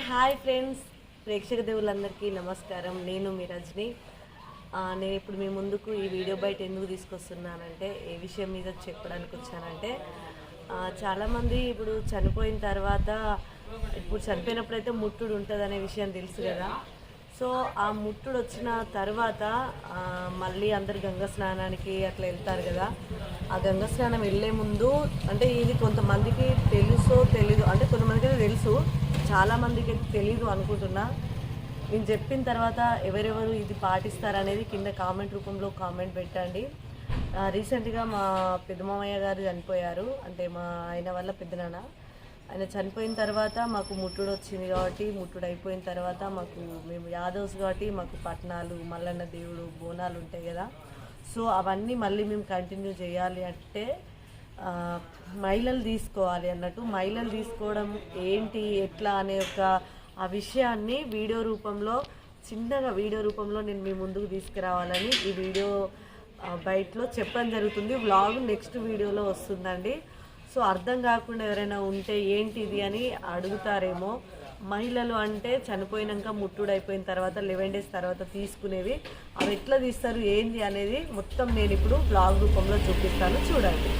Hi friends ప్రేక్షక దేవులందరికీ నమస్కారం. నేను మీ రజని. నేను ఇప్పుడు మీ ముందుకు ఈ వీడియో బయట ఎందుకు తీసుకొస్తున్నానంటే ఏ విషయం మీద చెప్పడానికి వచ్చానంటే చాలామంది ఇప్పుడు చనిపోయిన తర్వాత ఇప్పుడు చనిపోయినప్పుడు అయితే ముట్టుడు ఉంటుంది అనే విషయం తెలుసు కదా. సో ఆ ముట్టుడు వచ్చిన తర్వాత మళ్ళీ అందరు గంగ స్నానానికి అట్లా వెళ్తారు కదా. ఆ గంగ స్నానం వెళ్ళే ముందు అంటే ఇది కొంతమందికి తెలుసో తెలీదు అంటే కొంతమందికి అయితే తెలుసు చాలామందికి అయితే తెలీదు అనుకుంటున్నా. నేను చెప్పిన తర్వాత ఎవరెవరు ఇది పాటిస్తారనేది కింద కామెంట్ రూపంలో కామెంట్ పెట్టండి. రీసెంట్గా మా పెద్దమామయ్య గారు చనిపోయారు. అంటే మా ఆయన వల్ల పెద్దనాన్న ఆయన చనిపోయిన తర్వాత మాకు ముట్టుడు వచ్చింది కాబట్టి ముట్టుడు అయిపోయిన తర్వాత మాకు మేము యాదవ్స్ కాబట్టి మాకు పట్నాలు మల్లన్న దేవుడు బోనాలు ఉంటాయి కదా. సో అవన్నీ మళ్ళీ మేము కంటిన్యూ చేయాలి అంటే మహిళలు తీసుకోవాలి అన్నట్టు మహిళలు తీసుకోవడం ఏంటి ఎట్లా అనే ఒక ఆ విషయాన్ని వీడియో రూపంలో చిన్నగా వీడియో రూపంలో నేను మీ ముందుకు తీసుకురావాలని ఈ వీడియో బయటలో చెప్పడం జరుగుతుంది. వ్లాగ్ నెక్స్ట్ వీడియోలో వస్తుందండి. సో అర్థం కాకుండా ఎవరైనా ఉంటే ఏంటిది అని అడుగుతారేమో. మహిళలు అంటే చనిపోయినాక ముట్టుడు అయిపోయిన తర్వాత లెవెన్ డేస్ తర్వాత తీసుకునేవి. అవి ఎట్లా తీస్తారు ఏంది అనేది మొత్తం నేను ఇప్పుడు బ్లాగ్ రూపంలో చూపిస్తాను. చూడండి.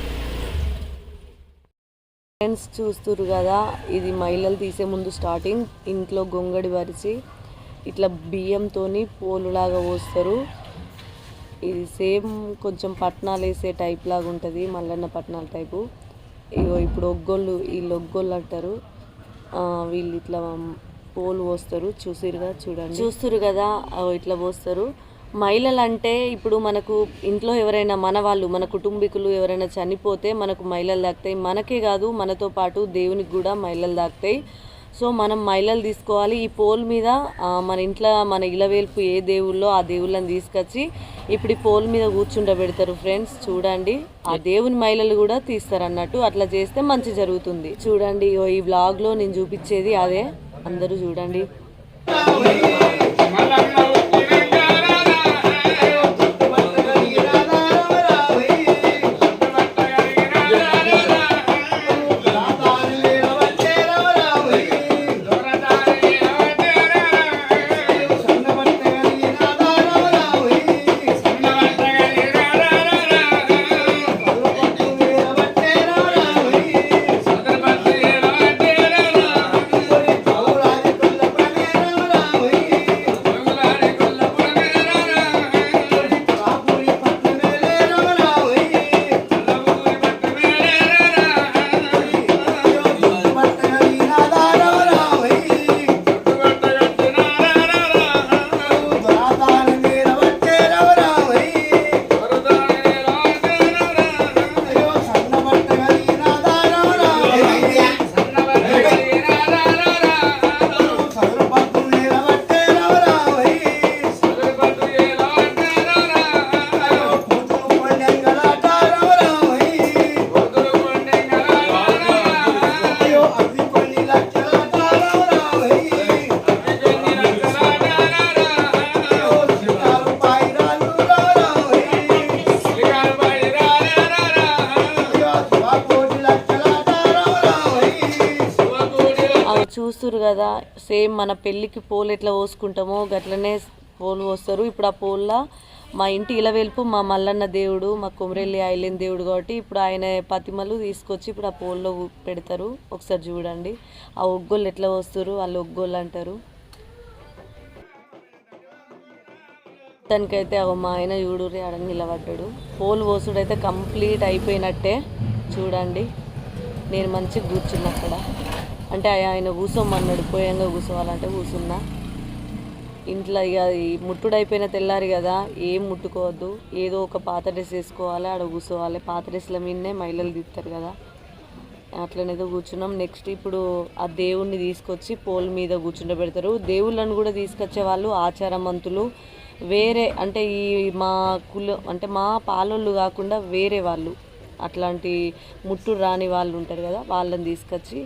ఫ్రెండ్స్ చూస్తురు కదా ఇది మహిళలు తీసే ముందు స్టార్టింగ్ ఇంట్లో గొంగడి వరిచి ఇట్లా బియ్యంతోని పోలులాగా పోస్తారు. ఇది సేమ్ కొంచెం పట్నాలు వేసే టైప్ లాగా ఉంటుంది మల్లన్న పట్నాల టైపు ఇగో ఇప్పుడు ఒగ్గోళ్ళు వీళ్ళు ఒగ్గోళ్ళు అంటారు. ఆ, వీళ్ళు ఇట్లా పోలు పోస్తారు. చూసిరుగా చూడండి. చూస్తురు కదా అగో ఇట్లా పోస్తారు. మహిళలు అంటే ఇప్పుడు మనకు ఇంట్లో ఎవరైనా మన వాళ్ళు మన కుటుంబీకులు ఎవరైనా చనిపోతే మనకు మహిళలు దాక్తాయి. మనకే కాదు మనతో పాటు దేవునికి కూడా మహిళలు దాక్తాయి. సో మనం మహిళలు తీసుకోవాలి. ఈ పోల్ మీద మన ఇంట్లో మన ఇలవేల్పు ఏ దేవుళ్ళో ఆ దేవుళ్ళని తీసుకొచ్చి ఇప్పుడు ఈ పోల్ మీద కూర్చుండబెడతారు ఫ్రెండ్స్. చూడండి ఆ దేవుని మహిళలు కూడా తీస్తారు అన్నట్టు అట్లా చేస్తే మంచి జరుగుతుంది. చూడండి ఈ బ్లాగ్లో నేను చూపించేది అదే. అందరూ చూడండి. సేమ్ మన పెళ్ళికి పోలు ఎట్లా పోసుకుంటామో గట్లనే పోలు పోస్తారు. ఇప్పుడు ఆ పోల్లా మా ఇంటి ఇలవెల్పు మా మల్లన్న దేవుడు మా కొమరెల్లి ఐలెన్ దేవుడు కాబట్టి ఇప్పుడు ఆయన పతిమలు తీసుకొచ్చి ఇప్పుడు ఆ పోల్లో పెడతారు. ఒకసారి చూడండి. ఆ ఒగ్గోళ్ళు ఎట్లా వస్తారు వాళ్ళు ఒగ్గోళ్ళు అంటారు. దానికైతే అవ మా ఆయన చూడురి ఆడ నిలబడ్డాడు. పోలు పోసుడు అయితే కంప్లీట్ అయిపోయినట్టే. చూడండి. నేను మంచిగా కూర్చున్నా అక్కడ. అంటే ఆయన కూర్చోమన్నాడు పోయంగా కూర్చోవాలంటే కూసున్నా. ఇంట్లో ఇక ఈ ముట్టుడు అయిపోయిన తెల్లారి కదా ఏం ముట్టుకోవద్దు. ఏదో ఒక పాత డ్రెస్ వేసుకోవాలి ఆడ కూర్చోవాలి పాత డ్రెస్ల మీదనే మహిళలు తీస్తారు కదా. అట్లనేదో కూర్చున్నాం. నెక్స్ట్ ఇప్పుడు ఆ దేవుణ్ణి తీసుకొచ్చి పోల్ మీద కూర్చుండబెడతారు. దేవుళ్ళను కూడా తీసుకొచ్చే వాళ్ళు ఆచారమంతులు. వేరే అంటే ఈ మా కుల అంటే మా పాలోళ్ళు కాకుండా వేరే వాళ్ళు. అట్లాంటి ముట్టు రాని వాళ్ళు ఉంటారు కదా వాళ్ళని తీసుకొచ్చి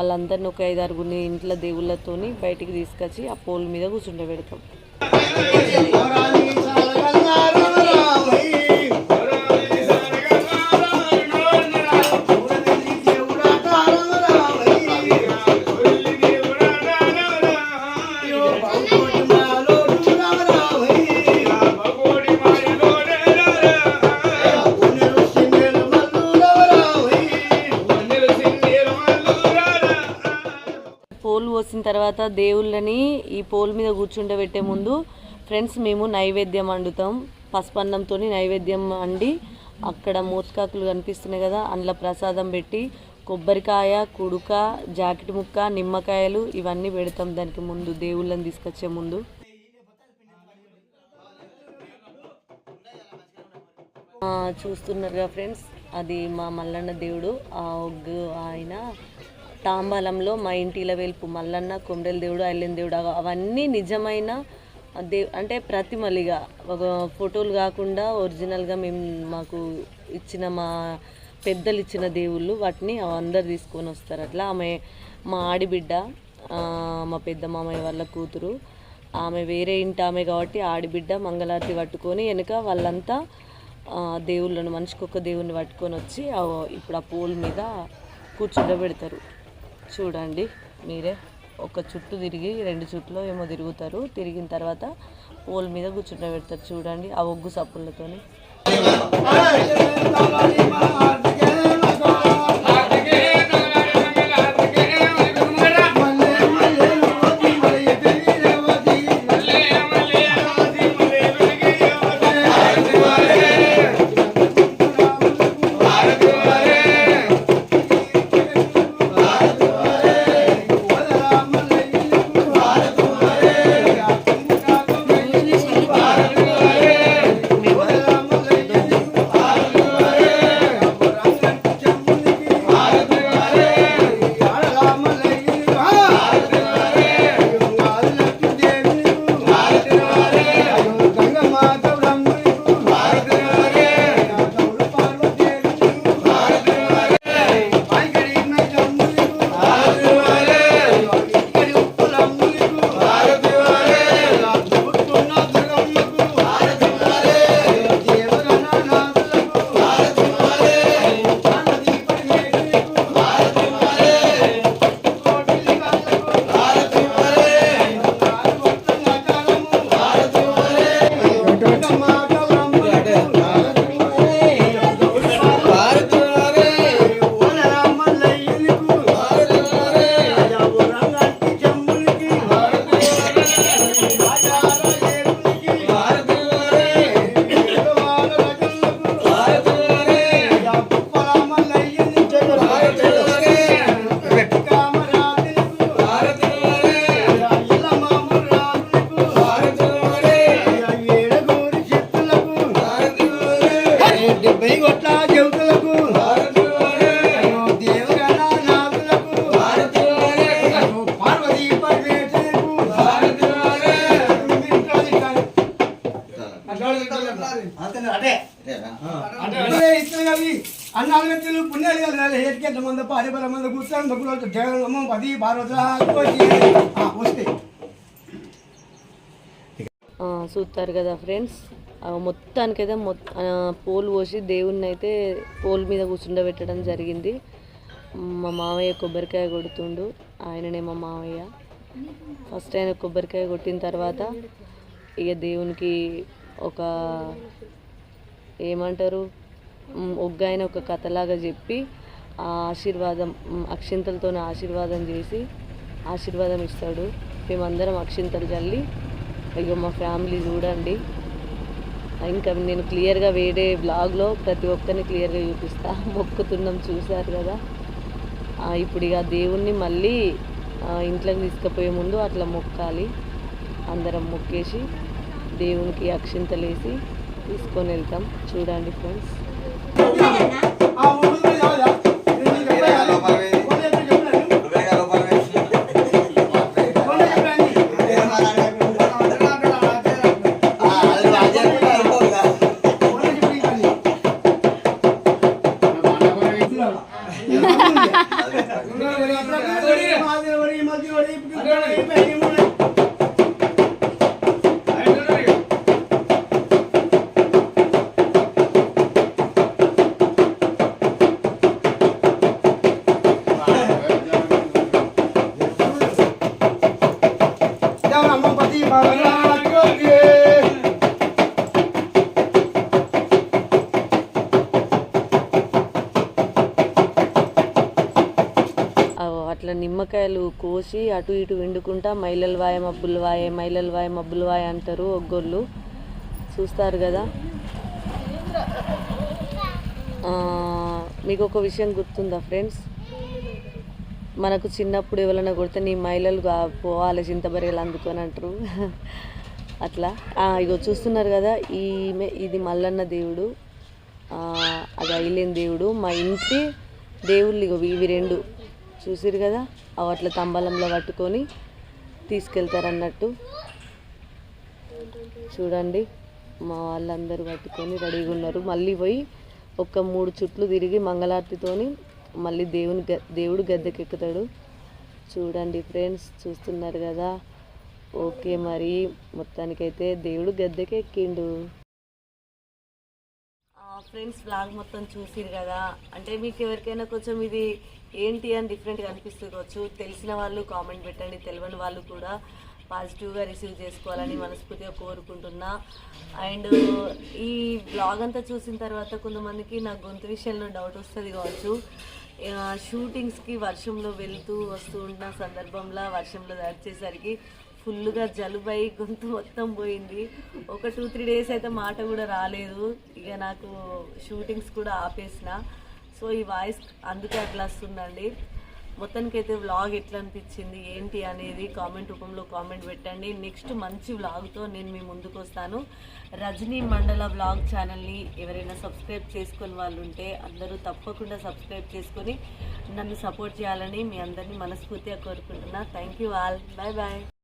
వాళ్ళందరిని ఒక ఐదు ఆరుగురిని ఇంట్లో దేవుళ్ళతోని బయటికి తీసుకొచ్చి ఆ పోల్ మీద కూర్చుండబెడతాం. తర్వాత దేవుళ్ళని ఈ పోల్ మీద కూర్చుండబెట్టే ముందు ఫ్రెండ్స్ మేము నైవేద్యం వండుతాం. పసుపన్నంతో నైవేద్యం వండి అక్కడ మోత్కాకులు కనిపిస్తున్నాయి కదా అందులో ప్రసాదం పెట్టి కొబ్బరికాయ కుడుక జాకెట్ ముక్క నిమ్మకాయలు ఇవన్నీ పెడతాం దానికి ముందు దేవుళ్ళని తీసుకొచ్చే ముందు. చూస్తున్నారుగా ఫ్రెండ్స్ అది మా మల్లన్న దేవుడు ఆ ఒగ్గు ఆయన తాంబాలంలో మా ఇంటిల వెలుపు మల్లన్న కొమరెల దేవుడు అల్లెన్ దేవుడు అవన్నీ నిజమైన దే అంటే ప్రతిమలిగా. ఒక ఫోటోలు కాకుండా ఒరిజినల్గా మేము మాకు ఇచ్చిన మా పెద్దలు ఇచ్చిన దేవుళ్ళు వాటిని అందరు తీసుకొని వస్తారు. అట్లా ఆమె మా ఆడిబిడ్డ మా పెద్ద మామయ్య వాళ్ళ కూతురు. ఆమె వేరే ఇంటి ఆమె కాబట్టి ఆడిబిడ్డ మంగళారతి పట్టుకొని వెనుక వాళ్ళంతా దేవుళ్ళను మనిషికి ఒక దేవుణ్ణి పట్టుకొని వచ్చి ఇప్పుడు ఆ పోల్ మీద కూర్చుండబెడతారు చూడండి మీరే. ఒక చుట్టు తిరిగి రెండు చుట్టులో ఏమో తిరుగుతారు. తిరిగిన తర్వాత పోల్ మీద కూర్చుండబెడతారు చూడండి ఆ ఒగ్గు సప్పులతోని. అన్నాలు వ్యక్తులు పుణ్యాలు కలిగాలి ఏటికెట్ల మంద పారిపర మంద కూర్చొని జగన్ పది వస్తే. చూస్తారు కదా ఫ్రెండ్స్. మొత్తానికైతే మొత్ ఆ, పోల్ పోసి దేవుణ్ణి అయితే పోల్ మీద కూర్చుండబెట్టడం జరిగింది. మా మామయ్య కొబ్బరికాయ కొడుతుండు. ఆయననే మా మామయ్య ఫస్ట్ ఆయన కొబ్బరికాయ కొట్టిన తర్వాత ఇక దేవునికి ఒక ఏమంటారు? ఒగ్గాయన ఒక కథలాగా చెప్పి ఆ ఆశీర్వాదం అక్షింతలతో ఆశీర్వాదం చేసి ఆశీర్వాదం ఇస్తాడు. మేమందరం అక్షింతలు చల్లి అయ్యో మా ఫ్యామిలీ చూడండి. ఇంకా నేను క్లియర్గా వేరే బ్లాగ్లో ప్రతి ఒక్కరిని క్లియర్గా చూపిస్తా. మొక్కుతున్నాం చూశారు కదా. ఇప్పుడు ఇక దేవుణ్ణి మళ్ళీ ఇంట్లోకి తీసుకుపోయే ముందు అట్లా మొక్కాలి. అందరం మొక్కేసి దేవునికి అక్షింతలేసి తీసుకొని వెళ్తాం. చూడండి ఫ్రెండ్స్ అట్లా నిమ్మకాయలు కోసి అటు ఇటు వండుకుంటా మైలలు వాయ మబ్బులు వాయ మైలలు వాయ మబ్బులు వాయ అంటారు ఒగ్గోళ్ళు. చూస్తారు కదా? మీకు ఒక విషయం గుర్తుందా ఫ్రెండ్స్? మనకు చిన్నప్పుడు ఎవరైనా కొడితే నీ మైలలు పోవాలి చింతబరిగలు అందుకొని అంటారు. అట్లా. ఇగో చూస్తున్నారు కదా ఈమె ఇది మల్లన్న దేవుడు. అది అయిలేని దేవుడు. మా ఇంటి దేవుళ్ళు ఇగో ఇవి రెండు. చూసిరు కదా? అవి అట్లా తంబలంలో పట్టుకొని తీసుకెళ్తారన్నట్టు. చూడండి మా వాళ్ళందరూ పట్టుకొని రెడీగా ఉన్నారు. మళ్ళీ పోయి ఒక మూడు చుట్లు తిరిగి మంగళారతితోని మళ్ళీ దేవుని గ- దేవుడు గద్దెకెక్కుతాడు. చూడండి ఫ్రెండ్స్ చూస్తున్నారు కదా? ఓకే మరి మొత్తానికైతే దేవుడు గద్దెకి ఎక్కిండు ఫ్రెండ్స్ బ్లాగ్ మొత్తం చూసిరు కదా. అంటే మీకు ఎవరికైనా కొంచెం ఇది ఏంటి అని డిఫరెంట్గా అనిపిస్తుంది కావచ్చు. తెలిసిన వాళ్ళు కామెంట్ పెట్టండి తెలియని వాళ్ళు కూడా పాజిటివ్గా రిసీవ్ చేసుకోవాలని మనస్ఫూర్తిగా కోరుకుంటున్నా. అండ్ ఈ బ్లాగ్ అంతా చూసిన తర్వాత కొంతమందికి నా గొంతు విషయంలో డౌట్ వస్తుంది కావచ్చు. షూటింగ్స్కి వర్షంలో వెళ్తూ వస్తూ ఉన్న సందర్భంలో వర్షంలో తడిచేసరికి ఫుల్గా జలుబై గొంతు మొత్తం పోయింది. ఒక టూ త్రీ డేస్ అయితే మాట కూడా రాలేదు. ఇక నాకు షూటింగ్స్ కూడా ఆపేసిన. సో ఈ వాయిస్ అందుకే అట్లా వస్తుందండి. మొత్తానికైతే వ్లాగ్ ఎట్లా అనిపించింది ఏంటి అనేది కామెంట్ రూపంలో కామెంట్ పెట్టండి. నెక్స్ట్ మంచి వ్లాగ్తో నేను మీ ముందుకు వస్తాను. రజనీ మండల వ్లాగ్ ఛానల్ని ఎవరైనా సబ్స్క్రైబ్ చేసుకుని వాళ్ళు ఉంటే అందరూ తప్పకుండా సబ్స్క్రైబ్ చేసుకొని నన్ను సపోర్ట్ చేయాలని మీ అందరినీ మనస్ఫూర్తిగా కోరుకుంటున్నా. Thank you all bye bye